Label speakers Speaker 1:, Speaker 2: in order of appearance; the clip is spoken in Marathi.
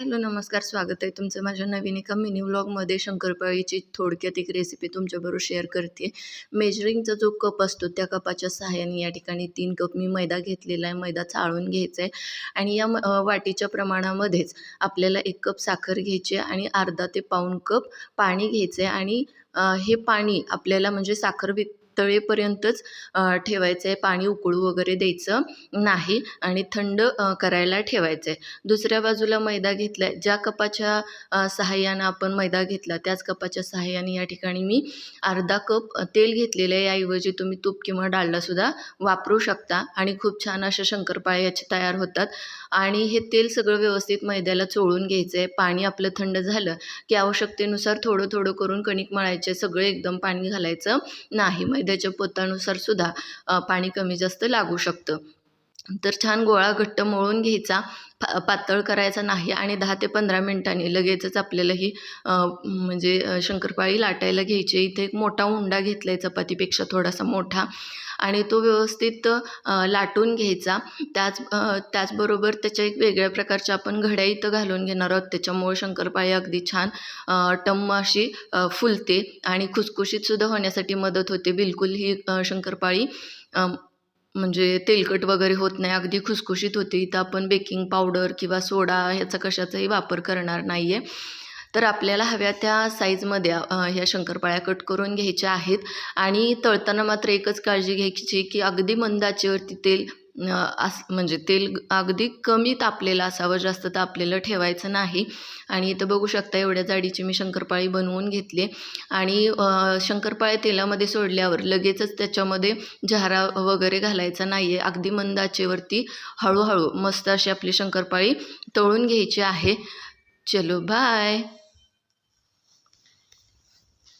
Speaker 1: हॅलो नमस्कार. स्वागत आहे तुमचं माझ्या नवीन एका मिनी व्लॉगमध्ये शंकरपाळीची थोडक्यात एक रेसिपी तुमच्याबरोबर शेअर करते. मेजरिंगचा जो कप असतो त्या कपाच्या सहाय्याने या ठिकाणी तीन कप मी मैदा घेतलेला आहे. मैदा चाळून घ्यायचा आहे. आणि या म वाटीच्या प्रमाणामध्येच आपल्याला एक कप साखर घ्यायची आहे आणि अर्धा ते पाऊण कप पाणी घ्यायचं आहे. आणि हे पाणी आपल्याला म्हणजे साखर विक तळेपर्यंतच ठेवायचं आहे पाणी उकळू वगैरे द्यायचं नाही आणि थंड करायला ठेवायचं आहे दुसऱ्या बाजूला मैदा घेतला आहे ज्या कपाच्या सहाय्यानं आपण मैदा घेतला त्याच कपाच्या सहाय्याने या ठिकाणी मी अर्धा कप तेल घेतलेलं आहे. याऐवजी तुम्ही तूप किंवा डाळलासुद्धा वापरू शकता आणि खूप छान अशा शंकरपाळे याचे तयार होतात. आणि हे तेल सगळं व्यवस्थित मैद्याला चोळून घ्यायचं आहे पाणी आपलं थंड झालं की आवश्यकतेनुसार थोडं थोडं करून कणिक मळायचे. सगळे एकदम पाणी घालायचं नाही. मैद्याच्या पोतानुसार सुद्धा पाणी कमी जास्त लागू शकतं. तर छान गोळा घट्ट मळून घ्यायचा पा पातळ करायचा नाही आणि दहा ते पंधरा मिनटांनी लगेचच आपल्याला ही म्हणजे शंकरपाळी लाटायला घ्यायची. इथे एक मोठा उंडा घेतला आहे चपातीपेक्षा थोडासा मोठा आणि तो व्यवस्थित लाटून घ्यायचा. त्याच त्याचबरोबर त्याच्या एक वेगळ्या प्रकारच्या आपण घड्या इथं घालून घेणार आहोत. त्याच्यामुळे शंकरपाळी अगदी छान टम्म अशी फुलते आणि खुसखुशीतसुद्धा होण्यासाठी मदत होते. बिलकुल ही शंकरपाळी म्हणजे तेलकट वगैरे होत नाही अगदी खुसखुशीत होते. इथं आपण बेकिंग पावडर किंवा सोडा ह्याचा कशाचाही वापर करणार नाही आहे तर आपल्याला हव्या त्या साईजमध्ये ह्या शंकरपाळ्या कट करून घ्यायच्या आहेत. आणि तळताना मात्र एकच काळजी घ्यायची की अगदी मंद आचेवरती तेल अस म्हणजे तेल अगदी कमी तापलेलं असावं जास्त तापलेलं ठेवायचं नाही. आणि इथं बघू शकता एवढ्या जाडीची मी शंकरपाळी बनवून घेतली. आणि अ, शंकरपाळ्या तेलामध्ये सोडल्यावर लगेचच त्याच्यामध्ये झारा वगैरे घालायचा नाही आहे अगदी मंद आचेवरती हळूहळू मस्त अशी आपली शंकरपाळी तळून घ्यायची आहे. चलो बाय